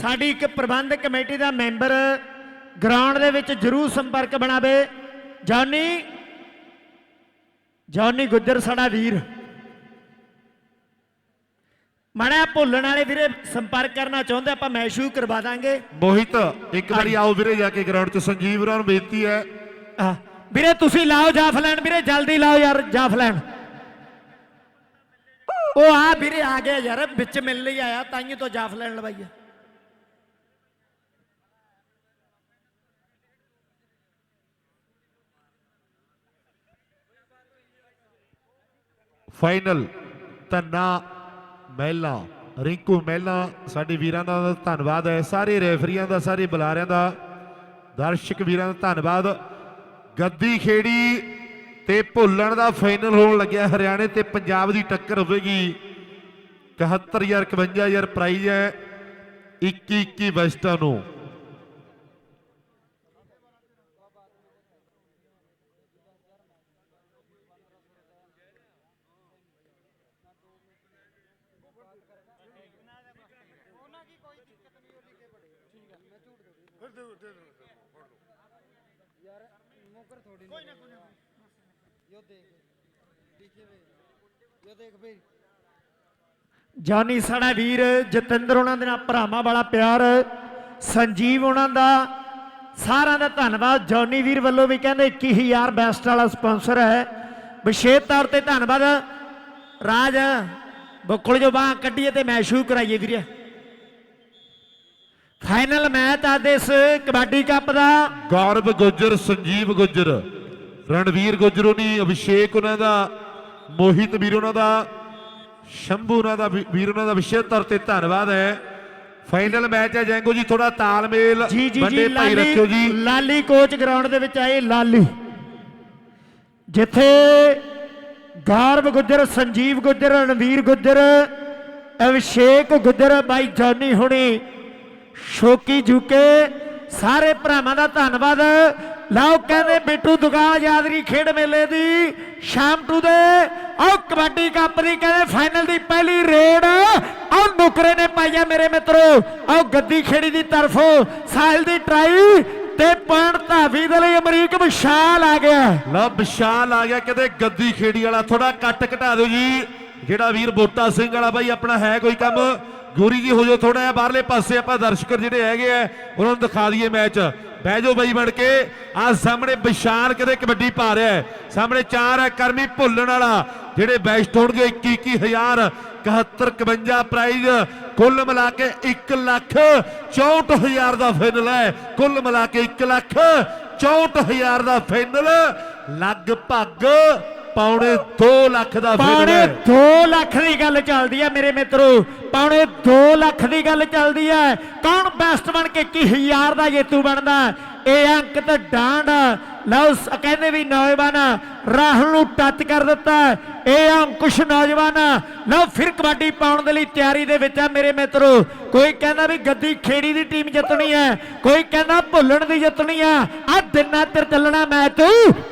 ਸਾਡੀ ਇੱਕ ਪ੍ਰਬੰਧਕ ਕਮੇਟੀ ਦਾ ਮੈਂਬਰ ਗਰਾਊਂਡ ਦੇ ਵਿੱਚ ਜਰੂਰ ਸੰਪਰਕ ਬਣਾਵੇ। ਜੌਨੀ ਜੌਨੀ ਗੁੱਜਰ ਸਾਡਾ ਵੀਰ। ਮੜਾ ਭੁੱਲਣ ਵਾਲੇ ਵੀਰੇ ਸੰਪਰਕ ਕਰਨਾ ਚਾਹੁੰਦੇ ਆਪਾਂ ਮੈਚ ਸ਼ੁਰੂ ਕਰਵਾ ਦਾਂਗੇ। ਮੋਹਿਤ ਇੱਕ ਵਾਰੀ ਆਓ ਵੀਰੇ ਜਾ ਕੇ ਗਰਾਊਂਡ 'ਚ ਸੰਜੀਵ ਹੋਰਾਂ ਨੂੰ ਬੇਨਤੀ ਹੈ। ਵੀਰੇ ਤੁਸੀਂ ਲਾਓ ਜਾਫਲੈਨ ਵੀਰੇ ਜਲਦੀ ਲਾਓ ਯਾਰ ਜਾਫਲੈਨ। ਉਹ ਆ ਵੀਰੇ ਆ ਗਿਆ ਯਾਰ ਵਿੱਚ ਮਿਲ ਲਈ ਆਇਆ ਤਾਈਓ ਤੋਂ ਜਾਫਲੈਨ ਲਵਾਈਆ ਫਾਈਨਲ ਧੰਨਾ ਮਹਿਲਾ, ਰਿੰਕੂ ਮਹਿਲਾ, ਸਾਡੇ ਵੀਰਾਂ ਦਾ ਧੰਨਵਾਦ ਹੈ। ਸਾਰੇ ਰੈਫਰੀਆਂ ਦਾ, ਸਾਰੇ ਬੁਲਾਰਿਆਂ ਦਾ ਦਰਸ਼ਕ ਵੀਰਾਂ ਦਾ ਧੰਨਵਾਦ। ਗੱਦੀ ਖੇੜੀ ਤੇ ਭੁੱਲਣ ਦਾ ਫਾਈਨਲ ਹੋਣ ਲੱਗਿਆ। ਹਰਿਆਣੇ ਤੇ ਪੰਜਾਬ ਦੀ ਟੱਕਰ ਹੋਵੇਗੀ। 71000 51000 ਪ੍ਰਾਈਜ਼ ਹੈ। 21 21 ਵੈਸਟਾਂ ਨੂੰ। ਜਾਨੀ ਸਾਡਾ ਵੀਰ ਜਤਿੰਦਰ ਉਹਨਾਂ ਦੇ ਨਾਲ ਭਰਾਵਾਂ ਵਾਲਾ ਪਿਆਰ ਸੰਜੀਵ ਉਹਨਾਂ ਦਾ ਸਾਰਿਆਂ ਦਾ ਧੰਨਵਾਦ। ਜੌਨੀ ਵੀਰ ਵੱਲੋਂ ਵੀ ਕਹਿੰਦੇ 21000 ਬੈਸਟ ਵਾਲਾ ਸਪਾਂਸਰ ਹੈ। ਵਿਸ਼ੇਸ਼ ਤੌਰ ਤੇ ਧੰਨਵਾਦ। ਰਾਜ ਬੁੱਕਲ ਜੋ ਬਾਹ ਕੱਢੀਏ ਤੇ ਮੈਚ ਸ਼ੁਰੂ ਕਰਾਈਏ ਵੀਰੇ। ਫਾਈਨਲ ਮੈਚ ਅੱਜ ਇਸ ਕਬੱਡੀ ਕੱਪ ਦਾ। ਗੌਰਵ ਗੁੱਜਰ ਸੰਜੀਵ ਗੁੱਜਰ ਰਣਵੀਰ ਗੁੱਜਰ ਉਹਨੀ ਅਭਿਸ਼ੇਕ ਉਹਨਾਂ ਦਾ ਮੋਹਿਤ ਵੀਰ ਉਹਨਾਂ ਦਾ ਸ਼ੰਭੂ ਉਹਨਾਂ ਦਾ ਵੀਰ ਉਹਨਾਂ ਦਾ ਵਿਸ਼ੇਸ਼ ਤੌਰ ਤੇ ਧੰਨਵਾਦ ਹੈ। ਫਾਈਨਲ ਮੈਚ ਹੈ ਜੈਂਗੋ ਜੀ ਥੋੜਾ ਤਾਲਮੇਲ ਵੱਡੇ ਭਾਈ ਰੱਖਿਓ ਜੀ। ਲਾਲੀ ਕੋਚ ਗਰਾਊਂਡ ਦੇ ਵਿੱਚ ਆਏ ਲਾਲੀ। ਜਿੱਥੇ ਗੌਰਵ ਗੁੱਜਰ, ਸੰਜੀਵ ਗੁੱਜਰ, ਰਣਵੀਰ ਗੁੱਜਰ, ਅਭਿਸ਼ੇਕ ਗੁੱਜਰ, ਬਾਈ ਜੌਨੀ ਹੁਣੀ, ਸ਼ੋਕੀ ਜੁਕੇ, ਸਾਰੇ ਭਰਾਵਾਂ ਦਾ ਧੰਨਵਾਦ। ਲਓ ਕਹਿੰਦੇ ਬਿੱਟੂ ਦੁਗਾ ਯਾਦਰੀ ਖੇਡ ਮੇਲੇ ਦੀ, ਸ਼ਾਮ ਟੂ ਦੇ, ਆਓ ਕਬੱਡੀ ਕੱਪ ਦੀ ਕਹਿੰਦੇ ਫਾਈਨਲ ਦੀ ਪਹਿਲੀ ਰੇਡ। ਆਓ ਨੁਕਰੇ ਨੇ ਪਾਈਆ ਮੇਰੇ ਮਿੱਤਰੋ, ਆਓ ਗੱਦੀ ਖੇੜੀ ਦੀ ਤਰਫੋਂ, ਸਾਹਿਲ ਦੀ ਟਰਾਈ ਤੇ ਪੁਆਇੰਟ ਧਾਵੀ ਦੇ ਲਈ ਅਮਰੀਕ ਵਿਸ਼ਾਲ ਆ ਗਿਆ। ਲਾ ਵਿਸ਼ਾਲ ਆ ਗਿਆ, ਕਿਤੇ ਗੱਦੀ ਖੇੜੀ ਵਾਲਾ ਥੋੜਾ ਕੱਟ ਘਟਾ ਦਿਓ ਜੀ। ਜਿਹੜਾ ਵੀਰ ਬੋਟਾ ਸਿੰਘ ਵਾਲਾ ਬਾਈ, ਆਪਣਾ ਹੈ ਕੋਈ ਕੰਮ? ਗੋਰੀ ਜੀ, ਹੋ ਜਾਓ ਥੋੜਾ ਜਿਹਾ ਬਾਹਰਲੇ ਪਾਸੇ ਆਪਾਂ ਦਰਸ਼ਕ ਜਿਹੜੇ ਹੈਗੇ ਆ, ਉਹਨਾਂ ਨੂੰ ਦਿਖਾ ਦਈਏ ਮੈਚ। ਬਹਿ ਜਾਓ ਬਾਈ ਬਣ ਕੇ। ਆ ਸਾਹਮਣੇ ਵਿਸ਼ਾਲ ਕਿਤੇ ਕਬੱਡੀ ਪਾ ਰਿਹਾ ਹੈ। ਸਾਹਮਣੇ ਚਾਰ ਹੈ, ਕਰਮੀ ਭੁੱਲਣ ਵਾਲਾ। ਜਿਹੜੇ ਬੈਸਟ ਹੋਣਗੇ 21 21000 71 51 ਪ੍ਰਾਈਜ਼। ਕੁੱਲ ਮਿਲਾ ਕੇ 1 ਲੱਖ 64000 ਦਾ ਫਾਈਨਲ ਹੈ। ਕੁੱਲ ਮਿਲਾ ਕੇ 1 ਲੱਖ 64000 ਦਾ ਫਾਈਨਲ ਲਗਭਗ ਪੌਣੇ 2 ਲੱਖ ਦਾ ਪੌਣੇ ਹੈ। 2 ਲੱਖ ਦੀ ਗੱਲ ਚੱਲਦੀ ਹੈ ਮੇਰੇ ਮਿੱਤਰੋ। ਪੌਣੇ 2 ਲੱਖ ਦੀ ਗੱਲ ਚੱਲਦੀ ਹੈ ਕੌਣ ਬੈਸਟ ਬਣ ਕੇ 21000 ਦਾ ਜੇਤੂ ਬਣਦਾ? ਇਹ ਅੰਕ ਤੇ ਡਾਂਡ ਲਓ ਸ- ਕਹਿੰਦੇ ਵੀ ਨੌਜਵਾਨ ਰਾਹੁਲ ਨੂੰ ਟੱਚ ਕਰ ਦਿੱਤਾ ਇਹ ਅੰਕੁਸ਼ ਨੌਜਵਾਨ ਲਓ ਫਿਰ ਕਬੱਡੀ ਪਾਉਣ ਦੇ ਲਈ ਤਿਆਰੀ ਦੇ ਵਿੱਚ ਆ ਮੇਰੇ ਮਿੱਤਰੋ। ਕੋਈ ਕਹਿੰਦਾ ਵੀ ਗੱਦੀ ਖੇੜੀ ਦੀ ਟੀਮ ਜਿੱਤਣੀ ਹੈ, ਕੋਈ ਕਹਿੰਦਾ ਭੁੱਲਣ ਦੀ ਜਿੱਤਣੀ ਆ ਆ ਦਿਨਾਂ ਤੇਰ ਚੱਲਣਾ ਮੈਚ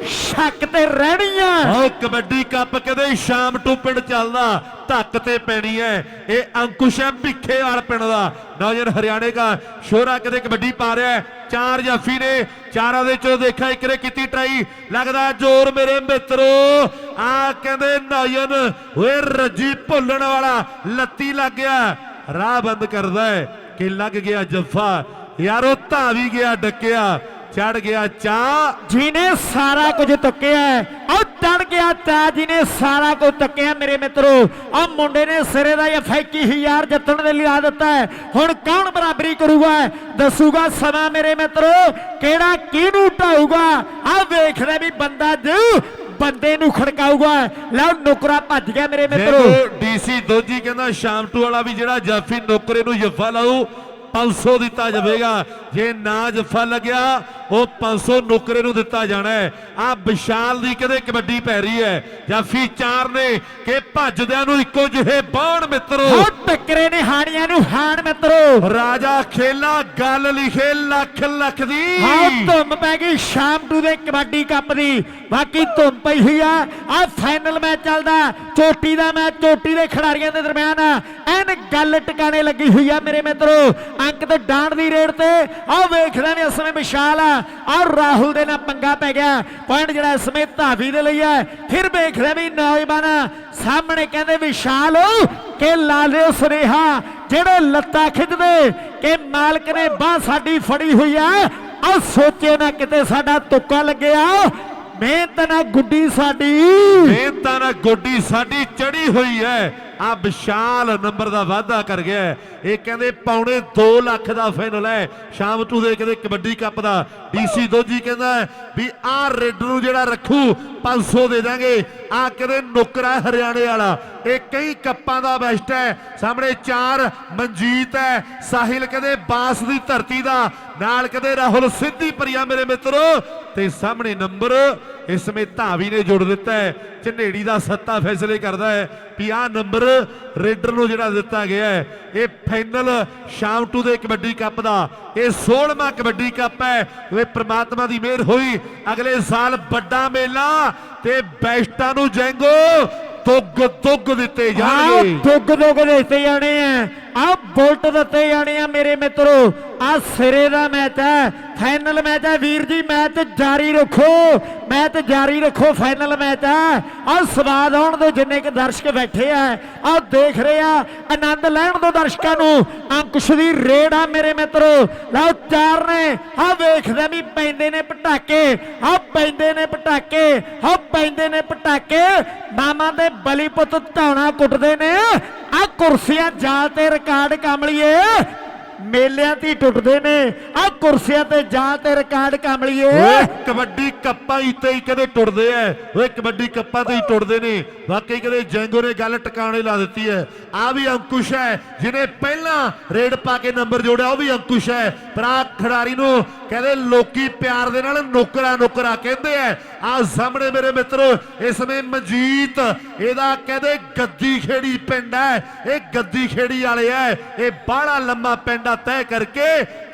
ਸ਼ੱਕ ਤੇ ਰਹਿਣੀ ਆ। ਆਹ ਕਬੱਡੀ ਕੱਪ ਕਦੇ ਸ਼ਾਮ ਟੂ ਪਿੰਡ ਚੱਲਦਾ, ਧੱਕ ਤੇ ਪੈਣੀ ਹੈ। ਇਹ ਅੰਕੁਸ਼ ਹੈ ਭਿੱਖੇ ਵਾਲ ਪਿੰਡ ਦਾ। ਨੌਜਵਾਨ ਹਰਿਆਣੇ ਦਾ ਸ਼ੋਰਾ ਕਦੇ ਕਬੱਡੀ ਪਾ ਰਿਹਾ ਚਾਰ ਜਾਫੀ ਨੇ ਚਾਰਾਂ ਦੇ ਚੋਂ ਦੇਖਿਆ ਇੱਕ ਨੇ ਕੀਤੀ ਟਰਾਈ। ਲੱਗਦਾ ਜ਼ੋਰ ਮੇਰੇ ਮਿੱਤਰੋ। ਆ ਕਹਿੰਦੇ ਨਾਇਨ ਓਏ ਰੱਜੀ ਭੁੱਲਣ ਵਾਲਾ, ਲੱਤੀ ਲੱਗ ਗਿਆ। ਰਾਹ ਬੰਦ ਕਰਦਾ ਹੈ, ਕਿ ਲੱਗ ਗਿਆ ਜੱਫਾ। ਯਾਰੋ, ਧਾਵੀ ਗਿਆ ਡੱਕਿਆ। ਚੜ ਗਿਆ ਚਾਹ। ਜਿਹਨੇ ਸਾਰਾ ਕੁਝ ਤੱਕਿਆ ਉਹ ਚੜ ਗਿਆ ਤਾ ਜਿਹਨੇ ਸਾਰਾ ਕੁਝ ਤੱਕਿਆ ਮੇਰੇ ਮਿੱਤਰੋ। ਆ ਮੁੰਡੇ ਨੇ ਸਿਰੇ ਦਾ ਹਜ਼ਾਰ ਜਿੱਤਣ ਦੇ ਲਈ ਆ ਦਿੱਤਾ ਹੈ। ਹੁਣ ਕੌਣ ਬਰਾਬਰੀ ਕਰੂਗਾ? ਦੱਸੂਗਾ ਸਮਾਂ ਮੇਰੇ ਮਿੱਤਰੋ ਕਿਹੜਾ ਕਿਹਨੂੰ ਢਾਊਗਾ? ਆ ਵੇਖਦਾ ਵੀ ਬੰਦਾ ਜੂ ਬੰਦੇ ਨੂੰ ਖੜਕਾਊਗਾ। ਲਓ ਨੁਕਰਾ ਭੱਜ ਗਿਆ ਮੇਰੇ ਮਿੱਤਰੋ। ਡੀਸੀ ਦੋਜੀ ਕਹਿੰਦਾ ਸ਼ਾਮ ਟੂ ਵਾਲਾ ਵੀ ਜਿਹੜਾ ਜਾਫੀ ਨੌਕਰੇ ਨੂੰ ਜੱਫਾ ਲਾਊ 500 ਦਿੱਤਾ ਜਾਵੇਗਾ। ਜੇ ਨਾ ਜੱਫਾ ਲੱਗਿਆ ਉਹ 500 ਨੁਕਰੇ ਨੂੰ ਦਿੱਤਾ ਜਾਣਾ ਹੈ। ਆ ਵਿਸ਼ਾਲ ਦੀ ਕਦੇ ਕਬੱਡੀ ਪੈ ਰਹੀ ਹੈ। ਜਾਫੀ ਚਾਰ ਨੇ ਕਿ ਭੱਜਦਿਆਂ ਨੂੰ ਇੱਕੋ ਜਿਹੇ ਬਾਣ ਮਿੱਤਰੋ। ਉਹ ਟੱਕਰੇ ਨੇ ਹਾਣੀਆਂ ਨੂੰ ਹਾਣ ਮਿੱਤਰੋ। ਰਾਜਾ ਖੇਲਾ ਗੱਲ ਲਿਖੇ ਲੱਖ ਲੱਖ ਦੀ। ਹਾਂ ਧੁੰਮ ਪੈ ਗਈ ਸ਼ਾਮ ਟੂ ਦੇ ਕਬੱਡੀ ਕੱਪ ਦੀ। ਬਾਕੀ ਧੁੰਮ ਪਈ ਹੋਈ ਆ। ਆ ਫਾਈਨਲ ਮੈਚ ਚੱਲਦਾ। ਚੋਟੀ ਦਾ ਮੈਚ ਚੋਟੀ ਦੇ ਖਿਡਾਰੀਆਂ ਦੇ ਦਰਮਿਆਨ। ਐਨ ਗੱਲ ਟਿਕਾਣੇ ਲੱਗੀ ਹੋਈ ਆ ਮੇਰੇ ਮਿੱਤਰੋ। ਅੰਕ ਤੇ ਡਾਂਡ ਦੀ ਰੇਡ ਤੇ। ਆ ਵੇਖਦੇ ਨੇ ਇਸ ਸਮੇਂ ਵਿਸ਼ਾਲ। ਆ ਆ ਰਾਹੁਲ ਦੇ ਨਾਲ ਪੰਗਾ ਪੈ ਗਿਆ। ਪੁਆਇੰਟ ਜਿਹੜਾ ਇਸ ਸਮੇਂ ਧਾਵੀ ਦੇ ਲਈ ਹੈ। ਫਿਰ ਵੇਖਦੇ ਵੀ ਨੌਜਵਾਨ ਸਾਹਮਣੇ ਕਹਿੰਦੇ ਵਿਸ਼ਾਲ ਕਿ ਲਾ ਲਿਓ ਸੁਨੇਹਾ, ਜਿਹੜੇ ਲੱਤਾਂ ਖਿੱਚਦੇ ਕਿ ਮਾਲਕ ਨੇ ਬਾਹ ਸਾਡੀ ਫੜੀ ਹੋਈ ਆ। ਆ ਸੋਚੇ ਨਾ ਕਿਤੇ ਸਾਡਾ ਤੁੱਕਾ ਲੱਗਿਆ। ਮਿਹਨਤ ਨਾਲ ਗੁੱਡੀ ਸਾਡੀ। ਮਿਹਨਤ ਨਾਲ ਗੋਡੀ ਸਾਡੀ ਚੜੀ ਹੋਈ ਹੈ। ਆ ਵਿਸ਼ਾਲ ਨੰਬਰ ਦਾ ਵਾਅਦਾ ਕਰ ਗਿਆ ਇਹ ਕਹਿੰਦੇ ਪੌਣੇ 2 ਲੱਖ ਦਾ ਫਾਈਨਲ ਹੈ। ਸ਼ਾਮ ਟੂ ਦੇ ਕਹਿੰਦੇ ਕਬੱਡੀ ਕੱਪ ਦਾ। ਡੀਸੀ ਦੋਜੀ ਕਹਿੰਦਾ ਵੀ ਆ ਰੇਡ ਨੂੰ ਜਿਹੜਾ ਰੱਖੂ 500 ਦੇ ਦਾਂਗੇ। ਆ ਕਹਿੰਦੇ ਨੁਕਰਾ ਹਰਿਆਣੇ ਵਾਲਾ। ਇਹ ਕਈ ਕੱਪਾਂ ਦਾ ਬੈਸਟ ਹੈ। ਸਾਹਮਣੇ ਚਾਰ ਮਨਜੀਤ ਹੈ। ਸਾਹਿਲ ਕਹਿੰਦੇ ਬਾਸ ਦੀ ਧਰਤੀ ਦਾ। ਨਾਲ ਕਹਿੰਦੇ ਰਾਹੁਲ ਸਿੱਧੀ ਪਰਿਆ ਮੇਰੇ ਮਿੱਤਰੋ। ਤੇ ਸਾਹਮਣੇ ਨੰਬਰ ਇਸ ਸਮੇਂ ਧਾਵੀ ਨੇ ਜੋੜ ਦਿੱਤਾ ਹੈ। ਝਨੇੜੀ ਦਾ ਸੱਤਾ ਫੈਸਲੇ ਕਰਦਾ ਹੈ। ਵੀ ਆਹ ਨੰਬਰ ਰੇਡਰ ਨੂੰ ਜਿਹੜਾ ਦਿੱਤਾ ਗਿਆ ਹੈ। ਇਹ ਫਾਈਨਲ ਸ਼ਾਮ ਟੂ ਦੇ ਕਬੱਡੀ ਕੱਪ ਦਾ। ਇਹ 16ਵਾਂ ਕਬੱਡੀ ਕੱਪ ਹੈ। ਵੇ ਪ੍ਰਮਾਤਮਾ ਦੀ ਮਿਹਰ ਹੋਈ। ਅਗਲੇ ਸਾਲ ਵੱਡਾ ਮੇਲਾ ਤੇ ਬੈਸਟਾਂ ਨੂੰ ਜੈਂਗੋ ਦੁੱਗ ਦੁੱਗ ਦਿੱਤੇ ਜਾਣਗੇ। ਦੁੱਗ ਦੁੱਗ ਦਿੱਤੇ ਜਾਣੇ ਆ। ਆ ਬੁਲਟ ਦਿੱਤੇ ਜਾਣੇ ਆ ਮੇਰੇ ਮਿੱਤਰੋ। ਆ ਸਿਰੇ ਦਾ ਮੈਚ ਹੈ, ਫਾਈਨਲ ਮੈਚ ਹੈ। ਵੀਰ ਜੀ, ਮੈਚ ਜਾਰੀ ਰੱਖੋ। ਮੈਚ ਜਾਰੀ ਰੱਖੋ, ਫਾਈਨਲ ਮੈਚ ਹੈ। ਆ ਸਵਾਦ ਆਉਣ ਦੋ ਜਿੰਨੇ ਕਿ ਦਰਸ਼ਕ ਬੈਠੇ ਆ। ਆ ਦੇਖ ਰਹੇ ਆ, ਆਨੰਦ ਲੈਣ ਦੋ ਦਰਸ਼ਕਾਂ ਨੂੰ। ਅੰਕੁਸ਼ ਦੀ ਰੇਡ ਆ ਮੇਰੇ ਮਿੱਤਰੋ। ਲਓ, ਚਾਰ ਨੇ, ਆ ਵੇਖਦੇ ਵੀ ਪੈਂਦੇ ਨੇ ਪਟਾਕੇ। ਆ ਪੈਂਦੇ ਨੇ ਪਟਾਕੇ, ਆ ਪੈਂਦੇ ਨੇ ਪਟਾਕੇ। ਮਾਮਾ ਦੇ ਬਲੀ ਪੁੱਤ ਧੌਣਾ ਕੁੱਟਦੇ ਨੇ। ਆ ਕੁਰਸੀਆਂ ਜਾਲ ਤੇ ਰੱਖ ਕਾਰਡ ਕਮਲੀਏ। ਮੇਲਿਆਂ ਤੇ ਟੁੱਟਦੇ ਨੇ। ਆ ਕੁਰਸੀਆਂ ਤੇ ਜਾ ਤੇ ਰਿਕਾਰਡ ਕਮਲੀਏ। ਓਏ, ਕਬੱਡੀ ਕੱਪਾਂ ਹੀ ਤੇ ਹੀ ਕਦੇ ਟੁੱਟਦੇ ਐ। ਓਏ, ਕਬੱਡੀ ਕੱਪਾਂ ਤੇ ਹੀ ਟੁੱਟਦੇ ਨੇ। ਵਾਕਈ ਕਦੇ ਜੈਂਗੋ ਨੇ ਗੱਲ ਟਿਕਾਣੇ ਲਾ ਦਿੱਤੀ ਹੈ ਆ ਵੀ ਅੰਕੁਸ਼ ਹੈ ਜਿਹਨੇ ਪਹਿਲਾਂ ਰੇਡ ਪਾ ਕੇ ਨੰਬਰ ਜੋੜਿਆ, ਉਹ ਵੀ ਅੰਕੁਸ਼ ਹੈ ਪਰ ਆ ਖਿਡਾਰੀ ਨੂੰ ਕਹਿੰਦੇ ਲੋਕੀ ਪਿਆਰ ਦੇ ਨਾਲ ਨੌਕਰਾ ਨੁਕਰਾ ਕਹਿੰਦੇ ਐ। ਆ ਸਾਹਮਣੇ ਮੇਰੇ ਮਿੱਤਰੋ, ਇਸ ਸਮੇਂ ਮਨਜੀਤ, ਇਹਦਾ ਕਹਿੰਦੇ ਗੱਦੀ ਖੇੜੀ ਪਿੰਡ ਹੈ ਇਹ ਗੱਦੀ ਖੇੜੀ ਵਾਲੇ ਐ। ਇਹ ਬਾਹਲਾ ਲੰਮਾ ਪਿੰਡ ਆ ਤੈਅ ਕਰਕੇ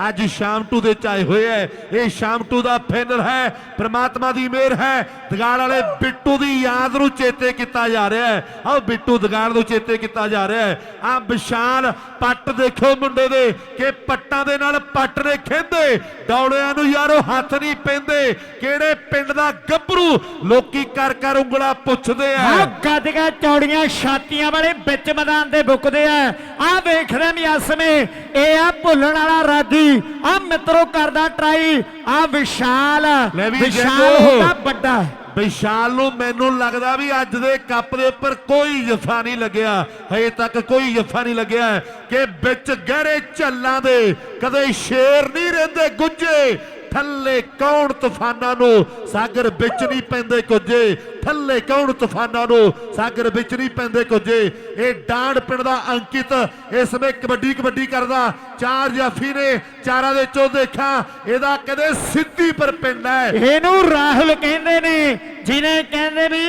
ਅੱਜ ਸ਼ਾਮ ਟੂ ਦੇ ਚਾਏ ਹੋਏ ਐ ਇਹ ਸ਼ਾਮ ਟੂ ਦਾ ਫਾਈਨਲ ਹੈ, ਪ੍ਰਮਾਤਮਾ ਦੀ ਮਿਹਰ ਹੈ। ਦਗਾਲ ਵਾਲੇ ਬਿੱਟੂ ਦੀ ਯਾਦ ਨੂੰ ਚੇਤੇ ਕੀਤਾ ਜਾ ਰਿਹਾ ਹੈ। ਆਹ ਬਿੱਟੂ ਦਗਾਲ ਨੂੰ ਚੇਤੇ ਕੀਤਾ ਜਾ ਰਿਹਾ ਹੈ। ਆ ਵਿਸ਼ਾਲ ਪੱਟ ਦੇਖੋ ਮੁੰਡੇ ਦੇ ਕਿ ਪੱਟਾਂ ਦੇ ਨਾਲ ਪੱਟ ਨੇ ਖੇਂਦੇ ਡੌਲਿਆਂ ਨੂੰ ਯਾਰੋ ਹੱਥ ਨਹੀਂ ਪੈਂਦੇ। ਕਿਹੜੇ ਪਿੰਡ ਦਾ ਗੱਭਰੂ ਲੋਕੀ ਕਰ ਕਰ ਉਂਗਲਾ ਪੁੱਛਦੇ ਆ। ਆ ਗੱਡੀਆਂ ਚੌੜੀਆਂ ਛਾਤੀਆਂ ਵਾਲੇ ਵਿੱਚ ਮੈਦਾਨ ਦੇ ਬੁੱਕਦੇ ਆ। ਆ ਵੇਖਦੇ ਵੀ ਇਸ ਸਮੇਂ ਇਹ ਆ ਭੁੱਲਣ ਵਾਲਾ ਰਾਜੀ ਆ ਮਿੱਤਰੋ ਕਰਦਾ ਟਰਾਈ ਆ ਵਿਸ਼ਾਲ ਵੀ ਵਿਸ਼ਾਲ। ਹੁੰਦਾ ਵੱਡਾ। ਵਿਸ਼ਾਲ ਨੂੰ ਮੈਨੂੰ ਲੱਗਦਾ ਵੀ ਅੱਜ ਦੇ ਕੱਪ ਦੇ ਉੱਪਰ ਕੋਈ ਜਫਾ ਨਹੀਂ ਲੱਗਿਆ। ਹਜੇ ਤੱਕ ਕੋਈ ਜਫਾ ਨਹੀਂ ਲੱਗਿਆ ਕਿ ਵਿੱਚ ਗਹਿਰੇ ਝੱਲਾਂ ਦੇ ਕਦੇ ਸ਼ੇਰ ਨਹੀਂ ਰਹਿੰਦੇ ਗੁੱਜੇ ਥੱਲੇ ਕੌਣ ਤੂਫਾਨਾਂ ਨੂੰ ਸਾਗਰ ਵਿੱਚ ਨਹੀਂ ਪੈਂਦੇ ਕੁਝੇ ਥੱਲੇ ਕੌਣ ਤੂਫਾਨਾਂ ਨੂੰ ਸਾਗਰ ਵਿੱਚ ਨਹੀਂ ਪੈਂਦੇ ਕੁਝੇ ਇਹ ਡਾਂਡ ਪਿੰਡ ਦਾ ਅੰਕਿਤ ਇਸ ਸਮੇਂ ਕਬੱਡੀ ਕਬੱਡੀ ਕਰਦਾ। ਚਾਰ ਜਾਫੀ ਨੇ ਚਾਰਾਂ ਦੇ ਚੋਂ ਦੇਖਾਂ ਇਹਦਾ ਕਦੇ ਸਿੱਧੀ ਪਰ ਪਿੰਡ ਹੈ। ਇਹਨੂੰ ਰਾਹੁਲ ਕਹਿੰਦੇ ਨੇ। ਜਿਹਨੇ ਕਹਿੰਦੇ ਵੀ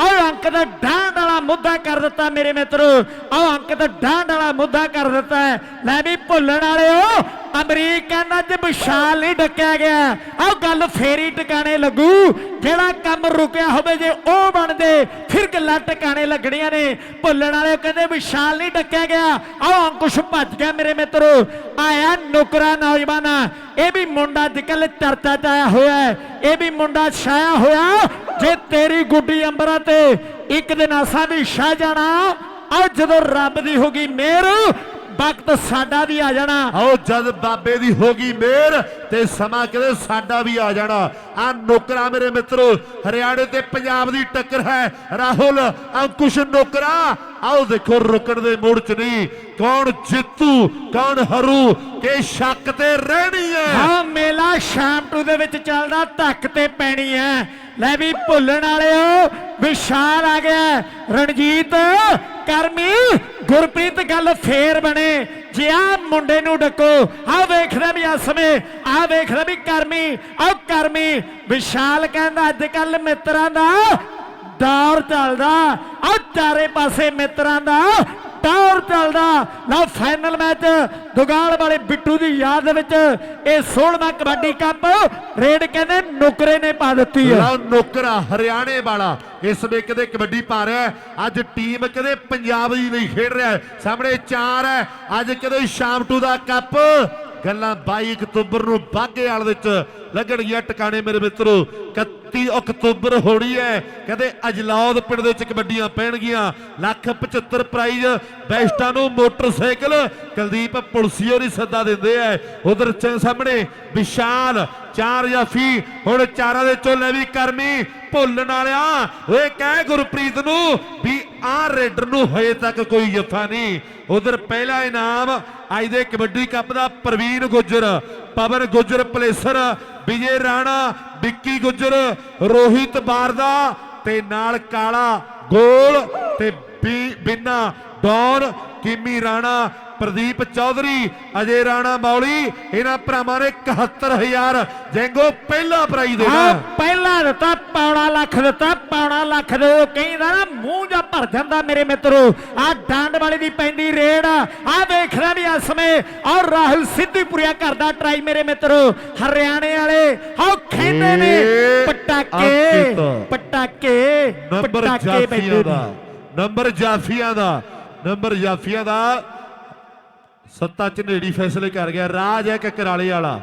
ਉਹ ਅੰਕ ਦਾ ਡਾਂਡ ਵਾਲਾ ਮੁੱਦਾ ਕਰ ਦਿੱਤਾ ਮੇਰੇ ਮਿੱਤਰੋ ਉਹ ਅੰਕ ਦਾ ਡਾਂਡ ਵਾਲਾ ਮੁੱਦਾ ਕਰ ਦਿੱਤਾ ਹੈ। ਲੈ ਵੀ ਭੁੱਲਣ ਵਾਲਿਓ ਅਮਰੀਕ ਕਹਿੰਦਾ ਜੇ ਵਿਸ਼ਾਲ ਨਹੀਂ ਡੱਕਿਆ ਗਿਆ ਆਹ ਗੱਲ ਫੇਰੀ ਟਿਕਾਣੇ ਲੱਗੂ ਜਿਹੜਾ ਕੰਮ ਰੁਕਿਆ ਹੋਵੇ ਜੇ ਉਹ ਬਣਦੇ ਫਿਰ ਗੱਲਾਂ ਟਿਕਾਣੇ ਲੱਗਣੀਆਂ ਨੇ। ਭੁੱਲਣ ਵਾਲੇ ਕਹਿੰਦੇ ਵਿਸ਼ਾਲ ਨਹੀਂ ਡੱਕਿਆ ਗਿਆ। ਆਹ ਅੰਕੁਸ਼ ਭੱਜ ਗਿਆ ਮੇਰੇ ਮਿੱਤਰੋ। ਆਇਆ ਨੁਕਰਾ ਨੌਜਵਾਨ। ਇਹ ਵੀ ਮੁੰਡਾ ਅੱਜਕੱਲ ਚਰਚਾ ਚ ਆਇਆ ਹੋਇਆ ਇਹ ਵੀ ਮੁੰਡਾ ਛਾਇਆ ਹੋਇਆ। ਜੇ ਤੇਰੀ ਗੁੱਡੀ ਅੰਬਰਾਂ ਤੇ ਇੱਕ ਦਿਨ ਅਸਾਂ ਵੀ ਛਾ ਜਾਣਾ ਆ ਜਦੋਂ ਰੱਬ ਦੀ ਹੋਗੀ ਮਿਹਰ ਵਕਤ ਸਾਡਾ ਵੀ ਆ ਜਾਣਾ। ਆਓ ਜਦ ਬਾਬੇ ਦੀ ਹੋਗੀ ਮਿਹਰ ਤੇ ਸਮਾਂ ਕਦੇ ਸਾਡਾ ਵੀ ਆ ਜਾਣਾ। ਆ ਨੌਕਰਾ ਮੇਰੇ ਮਿੱਤਰੋ ਹਰਿਆਣੇ ਤੇ ਪੰਜਾਬ ਦੀ ਟੱਕਰ ਹੈ। ਰਾਹੁਲ ਅੰਕੁਸ਼ ਨੌਕਰਾ। ਆਓ ਦੇਖੋ ਰੁਕਣ ਦੇ ਮੋੜ ਚ ਨਹੀਂ। ਕੌਣ ਜਿੱਤੂ ਕੌਣ हरू ਕਿ ਸ਼ੱਕ ਤੇ ਰਹਿਣੀ ਹੈ। ਹਾਂ ਮੇਲਾ ਸ਼ਾਮ ਟੂ ਦੇ ਵਿੱਚ ਚੱਲਦਾ ਧੱਕ ਤੇ ਪੈਣੀ ਹੈ। ਲੈ ਵੀ ਭੁੱਲਣ ਵਾਲਿਓ ਵਿਸ਼ਾਲ ਆ ਗਿਆ। ਰਣਜੀਤ ਕਰਮੀ ਗੁਰਪ੍ਰੀਤ ਗੱਲ ਫੇਰ ਬਣੇ। ਜੇ ਆ ਮੁੰਡੇ ਨੂੰ ਡੱਕੋ, ਆ ਵੇਖਦਾ ਵੀ ਅਸਮੇ ਸਮੇਂ, ਆ ਵੇਖਦਾ ਵੀ ਕਰਮੀ, ਆ ਕਰਮੀ। ਵਿਸ਼ਾਲ ਕਹਿੰਦਾ ਅੱਜ ਕੱਲ ਮਿੱਤਰਾਂ ਦਾ ਦੌਰ ਚੱਲਦਾ। ਆ ਚਾਰੇ ਪਾਸੇ ਮਿੱਤਰਾਂ ਦਾ ਦੌਰ ਚੱਲਦਾ। ਲਓ ਫਾਈਨਲ ਮੈਚ ਦੁਗਾਲ ਵਾਲੇ ਬਿੱਟੂ ਦੀ ਯਾਦ ਵਿੱਚ ਇਹ 16ਵਾਂ ਕਬੱਡੀ ਕੱਪ ਰੇਡ ਕਹਿੰਦੇ ਨੁਕਰੇ ਨੇ ਪਾ ਦਿੱਤੀ ਹੈ। ਲਓ ਨੌਕਰਾ ਹਰਿਆਣੇ ਵਾਲਾ, ਇਸ ਵੇ ਕਦੇ ਕਬੱਡੀ ਪਾ ਰਿਹਾ ਅੱਜ ਟੀਮ ਕਦੇ ਪੰਜਾਬ ਦੀ ਨਹੀਂ ਖੇਡ ਰਿਹਾ ਸਾਹਮਣੇ ਚਾਰ ਹੈ। ਅੱਜ ਕਦੇ ਸ਼ਾਮ ਟੂ ਦਾ ਕੱਪ। ਗੱਲਾਂ 22 ਅਕਤੂਬਰ ਨੂੰ ਬਾਗੇ ਵਾਲ ਵਿੱਚ ਲੱਗਣਗੀਆਂ ਟਿਕਾਣੇ ਮੇਰੇ ਮਿੱਤਰੋ। 31 ਅਕਤੂਬਰ ਹੋਣੀ ਹੈ। ਕਦੇ ਅਜਲੌਦ ਪਿੰਡ ਦੇ ਵਿੱਚ ਕਬੱਡੀਆਂ ਪੈਣਗੀਆਂ। ਲੱਖ 75 ਪ੍ਰਾਈਜ਼ ਬੈਸਟਾਂ ਨੂੰ ਮੋਟਰਸਾਈਕਲ। ਕੁਲਦੀਪ ਪੁਲਸੀਓ ਦੀ ਸੱਦਾ ਦਿੰਦੇ ਐ ਉਧਰ ਸਾਹਮਣੇ ਵਿਸ਼ਾਲ ਚਾਰ ਜਾਫੀ ਹੁਣ ਚਾਰਾਂ ਦੇ ਚੋਲੇ ਵੀ ਕਰਮੀ ਭੁੱਲਣ ਵਾਲਿਆ। ਓਏ ਕਹਿ ਗੁਰਪ੍ਰੀਤ ਨੂੰ ਵੀ ਆਹ ਰੇਡਰ ਨੂੰ ਹਜੇ ਤੱਕ ਕੋਈ ਜੱਫਾ ਨਹੀਂ। ਉਧਰ ਪਹਿਲਾ ਇਨਾਮ ਅੱਜ ਦੇ ਕਬੱਡੀ ਕੱਪ ਦਾ ਪ੍ਰਵੀਨ ਗੁੱਜਰ, ਪਵਨ ਗੁੱਜਰ, ਪਲੇਸਰ, ਵਿਜੇ ਰਾਣਾ ਵਿੱਕੀ ਗੁੱਜਰ ਰੋਹਿਤ ਬਾਰਦਾ ਤੇ ਨਾਲ ਕਾਲਾ ਗੋਲ ਤੇ ਬੀ- ਬਿੰਨਾ ਡੌਨ ਕਿਮੀ ਰਾਣਾ ਪ੍ਰਦੀਪ ਚੌਧਰੀ ਅਜੇ ਰਾਣਾ ਮੌਲੀ ਇਹਨਾਂ ਭਰਾਵਾਂ ਨੇ 71000 ਜੈਂਗੋ ਪਹਿਲਾ ਪ੍ਰਾਈਜ਼ ਦੇਣਾ। ਪਹਿਲਾ ਦਿੱਤਾ ਪੌਣਾ ਲੱਖ ਦਿੱਤਾ ਪੌਣਾ ਲੱਖ ਦੇ ਉਹ ਕਹਿੰਦਾ ਨਾ ਮੂੰਹ ਜਾ ਭਰ ਜਾਂਦਾ ਮੇਰੇ ਮਿੱਤਰੋ। ਆ ਡਾਂਡ ਵਾਲੇ ਦੀ ਪੈਂਦੀ ਰੇਡ ਆ ਵੇਖਣਾ ਵੀ ਇਸ ਸਮੇਂ। ਔਰ ਰਾਹੁਲ ਸਿੱਧੀਪੁਰੀਆ ਕਰਦਾ ਟਰਾਈ ਮੇਰੇ ਮਿੱਤਰੋ ਹਰਿਆਣੇ ਵਾਲੇ ਆਹ ਖੇਡੇ ਨੇ। ਪਟਾਕੇ। ਪਟਾਕੇ ਨੰਬਰ ਜਾਫੀਆਂ ਦਾ ਨੰਬਰ ਜਾਫੀਆਂ ਦਾ ਨੰਬਰ ਜਾਫੀਆਂ ਦਾ ਸੱਤਾ ਝਨੇੜੀ ਫੈਸਲੇ ਕਰ ਗਿਆ, ਰਾਜ ਹੈ ਕਿ ਕਰਾਲੇ ਵਾਲਾ।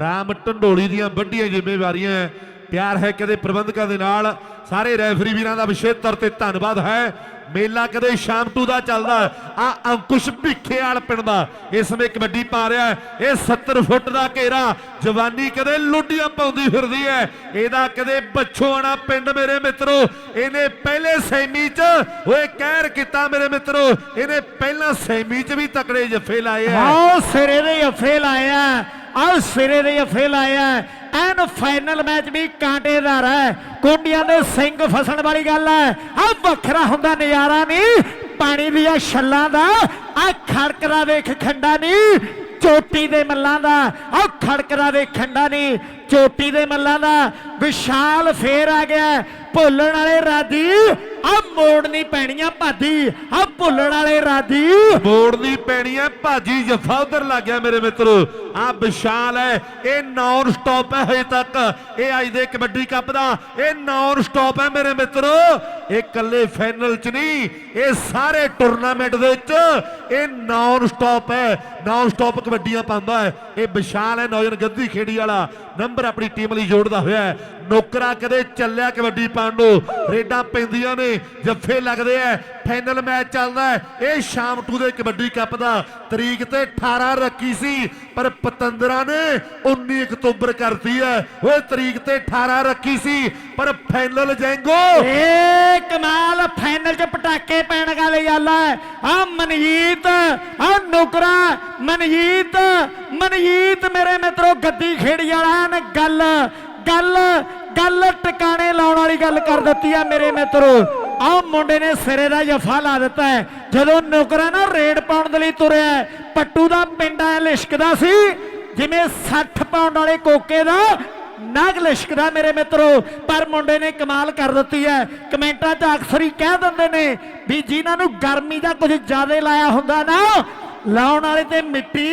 ਰਾਮ ਢੰਡੋਲੀ ਦੀਆਂ ਵੱਡੀਆਂ ਜ਼ਿੰਮੇਵਾਰੀਆਂ ਹੈ। ਪਿਆਰ ਹੈ ਕਦੇ ਪ੍ਰਬੰਧਕਾਂ ਦੇ ਨਾਲ? ਸਾਰੇ ਰੈਫਰੀ ਵੀਰਾਂ ਦਾ ਵਿਸ਼ੇਸ਼ ਤੌਰ ਤੇ ਧੰਨਵਾਦ ਹੈ। ਮੇਲਾ ਕਦੇ ਸ਼ਾਮ ਟੂ ਦਾ ਚੱਲਦਾ ਆ ਅੰਕੁਸ਼ ਭਿੱਖੇਵਾਲ ਪਿੰਡ ਦਾ। ਇਸ ਸਮੇਂ ਕਬੱਡੀ ਪਾ ਰਿਹਾ ਇਹ 70 ਫੁੱਟ ਦਾ ਘੇਰਾ। ਜਵਾਨੀ ਕਦੇ ਲੁੱਡੀਆਂ ਪਾਉਂਦੀ ਫਿਰਦੀ ਹੈ। ਇਹਦਾ ਕਦੇ ਬੱਛੋਆਣਾ ਪਿੰਡ ਮੇਰੇ ਮਿੱਤਰੋ। ਇਹਨੇ ਪਹਿਲੇ ਸੈਮੀ 'ਚ ਓਏ ਕਹਿਰ ਕੀਤਾ ਮੇਰੇ ਮਿੱਤਰੋ। ਇਹਨੇ ਪਹਿਲਾਂ ਸੈਮੀ 'ਚ ਵੀ ਤਕੜੇ ਜੱਫੇ ਲਾਏ ਆ ਆਓ ਸਿਰੇ ਦੇ ਜੱਫੇ ਲਾਇਆ ਆਓ ਸਿਰੇ ਦੇ ਅਫੇ ਲਾਇਆ ਐਨ ਫਾਈਨਲ ਮੈਚ ਵੀ ਕਾਂਟੇਦਾਰ ਹੈ ਕੋਂਡੀਆਂ ਦੇ ਸਿੰਘ ਫਸਣ ਵਾਲੀ ਗੱਲ ਹੈ ਆ ਵੱਖਰਾ ਹੁੰਦਾ ਨਜ਼ਾਰਾ ਨਹੀਂ ਪਾਣੀ ਦੀਆਂ ਛੱਲਾਂ ਦਾ। ਆ ਖੜਕਦਾ ਵੇਖ ਖੰਡਾ ਨਹੀਂ ਚੋਟੀ ਦੇ ਮੱਲਾਂ ਦਾ। ਆ ਖੜਕਦਾ ਵੇਖ ਖੰਡਾ ਨਹੀਂ ਚੋਟੀ ਦੇ ਮੱਲਾਂ ਦਾ। ਵਿਸ਼ਾਲ ਫੇਰ ਆ ਗਿਆ। ਭੁੱਲਣ ਵਾਲੇ ਰਾਦੀ ਆ ਮੋੜਨੀ ਪੈਣੀਆਂ ਭਾਦੀ ਆ ਭੁੱਲਣ ਵਾਲੇ ਰਾਦੀ ਮੋੜਨੀ ਪੈਣੀ ਹੈ ਭਾਜੀ, ਜੱਫਾ ਉਧਰ ਲੱਗ ਗਿਆ ਮੇਰੇ ਮਿੱਤਰੋ। ਆ ਵਿਸ਼ਾਲ ਹੈ, ਇਹ ਨਾਨ ਸਟਾਪ ਹੈ ਹਜੇ ਤੱਕ। ਇਹ ਅੱਜ ਦੇ ਕਬੱਡੀ ਕੱਪ ਦਾ, ਇਹ ਨਾਨ ਸਟਾਪ ਹੈ ਮੇਰੇ ਮਿੱਤਰੋ। ਇਹ ਕੱਲੇ ਫਾਈਨਲ ਚ ਨਹੀਂ, ਇਹ ਸਾਰੇ ਟੂਰਨਾਮੈਂਟ ਦੇ ਵਿੱਚ ਇਹ ਨਾਨ ਸਟਾਪ ਹੈ। ਨਾਨ ਸਟਾਪ ਕਬੱਡੀਆਂ ਪਾਉਂਦਾ ਹੈ। ਇਹ ਵਿਸ਼ਾਲ ਹੈ ਨੌਜਵਾਨ ਗੱਦੀ ਖੇੜੀ ਵਾਲਾ। ਨੰਬਰ ਆਪਣੀ ਟੀਮ ਲਈ ਜੋੜਦਾ ਹੋਇਆ ਹੈ। ਨੌਕਰਾ ਕਦੇ ਚੱਲਿਆ ਕਬੱਡੀ ਪਾਉਣ ਨੂੰ। ਰੇਡਾਂ ਪੈਂਦੀਆਂ ਨੇ, ਜੱਫੇ ਲੱਗਦੇ ਐ ਫਾਈਨਲ ਮੈਚ ਚੱਲਦਾ ਇਹ ਸ਼ਾਮ ਟੂ ਦੇ ਕਬੱਡੀ ਕੱਪ ਦਾ ਤਰੀਕ ਤੇ 18 ਰੱਖੀ ਸੀ, ਪਰ ਪਤੰਦਰਾ ਨੇ 19 ਅਕਤੂਬਰ ਕਰਤੀ ਹੈ। ਓਏ ਤਰੀਕ ਤੇ 18 ਰੱਖੀ ਸੀ, ਪਰ ਫਾਈਨਲ ਜੈਂਗੋ। ਏ ਕਮਾਲ ਫਾਈਨਲ 'ਚ ਪਟਾਕੇ ਪੈਣ ਵਾਲੀ ਗੱਲ ਹੈ। ਆ ਮਨਜੀਤ ਆ ਨੁਕਰਾ ਮਨਜੀਤ ਮਨਜੀਤ ਮੇਰੇ ਮਿੱਤਰੋ ਗੱਦੀ ਖੇੜੀ ਵਾਲਾ ਨੇ ਗੱਲ ਗੱਲ ਗੱਲ ਟਿਕਾਣੇ ਲਾਉਣ ਵਾਲੀ ਗੱਲ ਕਰ ਦਿੱਤੀ ਆ ਮੇਰੇ ਮਿੱਤਰੋ। ਆ ਮੁੰਡੇ ਨੇ ਸਿਰੇ ਦਾ ਜਫਾ ਲਾ ਦਿੱਤਾ ਹੈ। ਜਦੋਂ ਨੁਕਰਾ ਨਾ ਰੇਡ ਪਾਉਣ ਦੇ ਲਈ ਤੁਰਿਆ ਹੈ, ਪੱਟੂ ਦਾ ਪਿੰਡਾ ਲਿਸ਼ਕਦਾ ਸੀ। ਜਿਵੇਂ 60 ਪਾਉਂਡ ਵਾਲੇ ਕੋਕੇ ਦਾ ਨਗ ਲਿਸ਼ਕਦਾ ਮੇਰੇ ਮਿੱਤਰੋ। ਪਰ ਮੁੰਡੇ ਨੇ ਕਮਾਲ ਕਰ ਦਿੱਤੀ ਹੈ। ਕਮੈਂਟਾਂ 'ਚ ਅਕਸਰ ਹੀ ਕਹਿ ਦਿੰਦੇ ਨੇ ਵੀ ਜਿਨ੍ਹਾਂ ਨੂੰ ਗਰਮੀ ਦਾ ਕੁਝ ਜ਼ਿਆਦਾ ਲਾਇਆ ਹੁੰਦਾ ਨਾ ਲਾਉਣ ਵਾਲੇ ਤੇ ਮਿੱਟੀ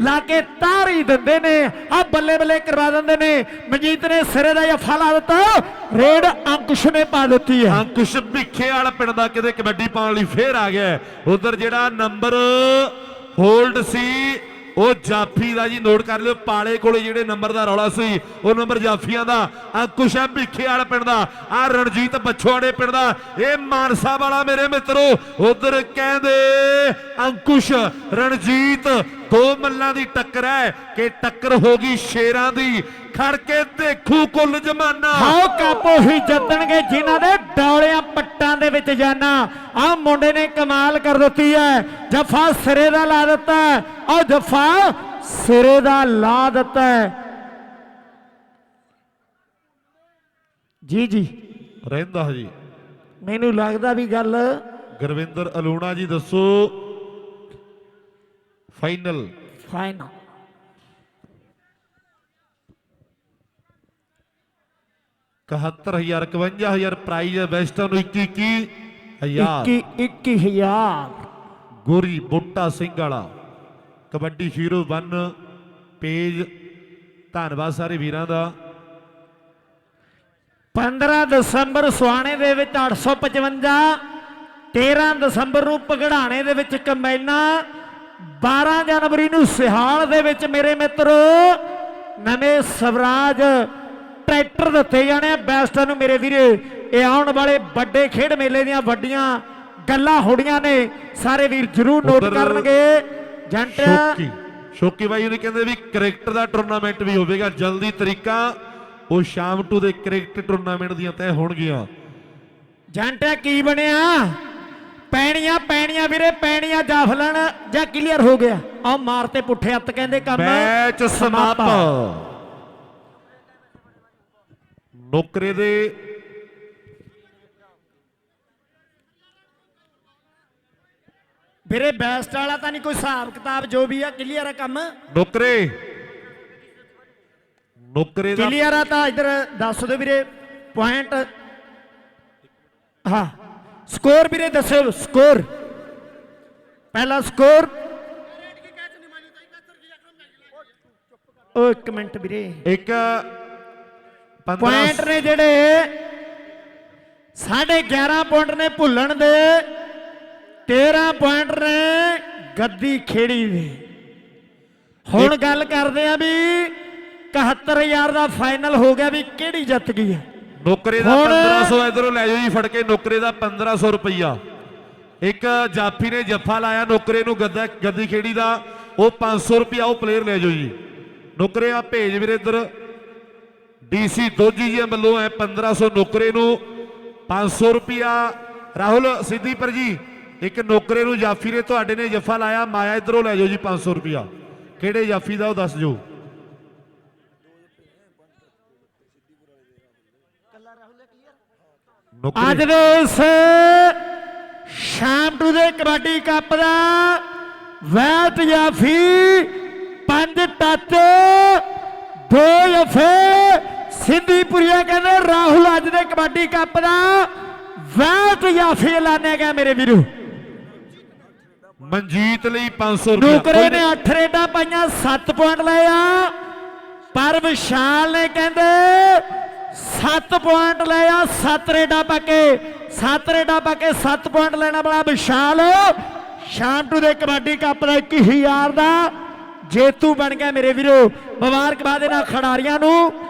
ਲਾ ਕੇ ਤਾਰ ਦਿੰਦੇ ਨੇ। ਆ ਬੱਲੇ ਬੱਲੇ ਕਰਵਾ ਦਿੰਦੇ ਨੇ। ਮਨਜੀਤ ਨੇ ਸਿਰੇ ਦਾ ਜਫਾ ਲਾ ਦਿੱਤਾ। ਰੇਡ ਅੰਕੁਸ਼ ਨੇ ਪਾ ਦਿੱਤੀ ਹੈ। ਅੰਕੁਸ਼ ਭਿੱਖੇ ਵਾਲਾ ਪਿੰਡ ਦਾ ਕਿਤੇ ਕਬੱਡੀ ਪਾਉਣ ਲਈ ਫੇਰ ਆ ਗਿਆ ਉਧਰ ਜਿਹੜਾ ਨੰਬਰ ਹੋਲਡ ਸੀ ਉਹ ਜਾਫੀ ਦਾ ਜੀ ਨੋਟ ਕਰ ਲਿਓ, ਪਾਲੇ ਕੋਲੇ ਜਿਹੜੇ ਨੰਬਰ ਦਾ ਰੌਲਾ ਸੀ, ਉਹ ਨੰਬਰ ਜਾਫੀਆਂ ਦਾ ਅੰਕੁਸ਼ ਹੈ ਭਿੱਖੇ ਵਾਲਾ ਪਿੰਡ ਦਾ ਆ ਰਣਜੀਤ ਬੱਛੋਆੜੇ ਪਿੰਡ ਦਾ, ਇਹ ਮਾਨਸਾ ਵਾਲਾ ਮੇਰੇ ਮਿੱਤਰੋ, ਉਧਰ ਕਹਿੰਦੇ ਅੰਕੁਸ਼, ਰਣਜੀਤ ਦੋ ਮੱਲਾਂ ਦੀ ਟੱਕਰ ਹੈ ਕਿ ਟੱਕਰ ਹੋ ਗਈ ਸ਼ੇਰਾਂ ਦੀ। ਖੜ ਕੇ ਦੇਖੂ ਕੁੱਲ ਜਮਾਨਾ। ਹਾਓ ਕਾਪੋ ਹੀ ਜਿੱਤਣਗੇ ਜਿਨ੍ਹਾਂ ਦੇ ਡੌਲਿਆਂ ਪੱਟਾਂ ਦੇ ਵਿੱਚ ਜਾਣਾ ਆ ਮੁੰਡੇ ਨੇ ਕਮਾਲ ਕਰ ਦਿੱਤੀ ਹੈ। ਜਫਾ ਸਿਰੇ ਦਾ ਲਾ ਦਿੱਤਾ ਆ ਜਫਾ ਸਿਰੇ ਦਾ ਲਾ ਦਿੱਤਾ ਜੀ ਜੀ। ਰਹਿੰਦਾ ਜੀ। ਮੈਨੂੰ ਲੱਗਦਾ ਵੀ ਗੱਲ ਗੁਰਵਿੰਦਰ ਅਲੂਣਾ ਜੀ ਦੱਸੋ। ਫਾਈਨਲ ਫਾਈਨਲ ਇਕਹੱਤਰ ਹਜ਼ਾਰ 51000 ਪ੍ਰਾਈਜ਼ ਹੈ ਵੈਸਟਰਨ ਨੂੰ 21 ਹਜ਼ਾਰ 21 21000 ਗੋਰੀ ਬੋਟਾ ਸਿੰਘ ਵਾਲਾ ਕਬੱਡੀ ਹੀਰੋ 1 ਪੇਜ ਧੰਨਵਾਦ ਸਾਰੇ ਵੀਰਾਂ ਦਾ 15 ਦਸੰਬਰ ਸੁਆਣੇ ਦੇ ਵਿੱਚ 855 13 ਦਸੰਬਰ ਨੂੰ ਪਗੜਾਣੇ ਦੇ ਵਿੱਚ ਕੰਬਾਈਨਾਂ 12 ਜਨਵਰੀ ਨੂੰ ਸਿਹਾਲ ਦੇ ਵਿੱਚ ਮੇਰੇ ਮਿੱਤਰੋ ਨਵੇਂ ਸਵਰਾਜ ਟਰੈਕਟਰ ਦਿੱਤੇ ਜਾਣੇ ਆ। ਬੈਸਟ ਨੂੰ ਮੇਰੇ ਵੀਰੇ ਇਹ ਆਉਣ ਵਾਲੇ ਵੱਡੇ ਖੇਡ ਮੇਲੇ ਦੀਆਂ ਵੱਡੀਆਂ ਗੱਲਾਂ ਹੋੜੀਆਂ ਨੇ। ਸਾਰੇ ਵੀਰ ਜਰੂਰ ਨੋਟ ਕਰਨਗੇ। ਜੰਟ ਸ਼ੋਕੀ ਸ਼ੋਕੀ ਬਾਈ ਉਹਨੇ ਕਹਿੰਦੇ ਵੀ ਕ੍ਰਿਕਟ ਦਾ ਟੂਰਨਾਮੈਂਟ ਵੀ ਹੋਵੇਗਾ ਜਲਦੀ ਤਰੀਕਾ। ਉਹ ਸ਼ਾਮ ਟੂ ਦੇ ਕ੍ਰਿਕਟ ਟੂਰਨਾਮੈਂਟ ਦੀਆਂ ਤੈਅ ਹੋਣਗੀਆਂ। ਜੰਟਾ ਕੀ ਬਣਿਆ? ਪੈਣੀਆਂ ਪੈਣੀਆਂ ਵੀਰੇ ਪੈਣੀਆਂ ਜਾਫਲਣ। ਜਾਂ ਕਲੀਅਰ ਹੋ ਗਿਆ? ਆ ਮਾਰ ਤੇ ਪੁੱਠੇ ਹੱਥ ਕਹਿੰਦੇ ਕੰਮ। ਮੈਚ ਸਮਾਪਤ। ਨੌਕਰੇ ਦੇ ਵੀਰੇ ਬੈਸਟ ਵਾਲਾ ਤਾਂ ਨਹੀਂ ਕੋਈ ਹਿਸਾਬ ਕਿਤਾਬ ਜੋ ਵੀ ਆ ਕਲੀਅਰ ਆ ਕੰਮ। ਨੌਕਰੇ। ਨੌਕਰੇ ਦਾ ਕਲੀਅਰ ਆ ਤਾਂ ਇਧਰ ਦੱਸ ਦਿਓ ਵੀਰੇ ਪੁਆਇੰਟ ਹਾਂ। ਸਕੋਰ ਵੀਰੇ ਦੱਸੋ ਸਕੋਰ ਪਹਿਲਾ ਸਕੋਰ ਉਹ ਇੱਕ ਮਿੰਟ ਵੀਰੇ। ਇੱਕ 15 ਪੁਆਇੰਟ ਨੇ ਜਿਹੜੇ ਸਾਢੇ 11 ਪੁਆਇੰਟ ਨੇ ਭੁੱਲਣ ਦੇ 13 ਪੁਆਇੰਟ ਨੇ ਗੱਦੀ ਖੇੜੀ ਦੇ। ਹੁਣ ਗੱਲ ਕਰਦੇ ਆ ਵੀ 71000 ਦਾ ਫਾਈਨਲ ਹੋ ਗਿਆ ਵੀ ਕਿਹੜੀ ਜਿੱਤ ਗਈ ਹੈ? ਨੌਕਰੇ ਦਾ ਹੁਣ- 1500 ਇਧਰੋਂ ਲੈ ਜਾਓ ਜੀ ਫੜ ਕੇ ਨੌਕਰੇ ਦਾ 1500 ਰੁਪਈਆ। ਇੱਕ ਜਾਫੀ ਨੇ ਜੱਫਾ ਲਾਇਆ ਨੌਕਰੇ ਨੂੰ ਗੱਦਾ ਗੱਦੀ ਖੇੜੀ ਦਾ ਉਹ 500 ਰੁਪਈਆ ਉਹ ਪਲੇਅਰ ਲੈ ਜਾਓ ਜੀ। ਨੌਕਰੇ ਆ ਭੇਜ ਵੀਰੇ ਇੱਧਰ। ਡੀਸੀ ਦੋਜੀ ਜੀ ਵੱਲੋਂ ਹੈ 1500 ਨੌਕਰੇ ਨੂੰ 500 ਰੁਪਈਆ। ਰਾਹੁਲ ਸਿੱਧੀਪੁਰ ਜੀ ਇੱਕ ਨੌਕਰੇ ਨੂੰ ਜਾਫੀ ਨੇ ਤੁਹਾਡੇ ਨੇ ਜੱਫਾ ਲਾਇਆ ਮਾਇਆ ਇੱਧਰੋਂ ਲੈ ਜਾਓ ਜੀ 500 ਰੁਪਈਆ। ਕਿਹੜੇ ਜਾਫੀ ਦਾ ਉਹ ਦੱਸ ਦਿਓ ਅੱਜ ਦੇ ਇਸ ਸ਼ਾਮ ਟੂ ਦੇ ਕਬੱਡੀ ਕੱਪ ਦਾ ਵੈਟ ਜਾਫੀ ਪੰਜ ਟੱਚ ਦੋ ਜਫੇ ਸਿੱਧੀਪੁਰੀਆ ਕਹਿੰਦੇ ਰਾਹੁਲ ਅੱਜ ਦੇ ਕਬੱਡੀ ਕੱਪ ਦਾ ਵੈਟ ਜਾਫੀ ਐਲਾਨਿਆ ਗਿਆ ਮੇਰੇ ਵੀਰੋ। ਮਨਜੀਤ ਲਈ 500 ਰੁਪਏ ਨੁਕਰੇ ਨੇ 8 ਰੇਡਾਂ ਪਾਈਆਂ 7 ਪੁਆਇੰਟ ਲਏ ਆ। ਪਰ ਵਿਸ਼ਾਲ ਨੇ ਕਹਿੰਦੇ 7 ਪੁਆਇੰਟ ਲਏ ਆ 7 ਰੇਡਾਂ ਪਾ ਕੇ 7 ਰੇਡਾਂ ਪਾ ਕੇ 7 ਪੁਆਇੰਟ ਲੈਣਾ ਵਾਲਾ ਵਿਸ਼ਾਲ। ਸ਼ਾਂਟੂ ਦੇ ਕਬੱਡੀ ਕੱਪ ਦਾ 21000 ਦਾ ਜੇਤੂ ਬਣ ਗਿਆ ਮੇਰੇ ਵੀਰੋ। ਮੁਬਾਰਕਬਾਦ ਇਹਨਾਂ ਖਿਡਾਰੀਆਂ ਨੂੰ।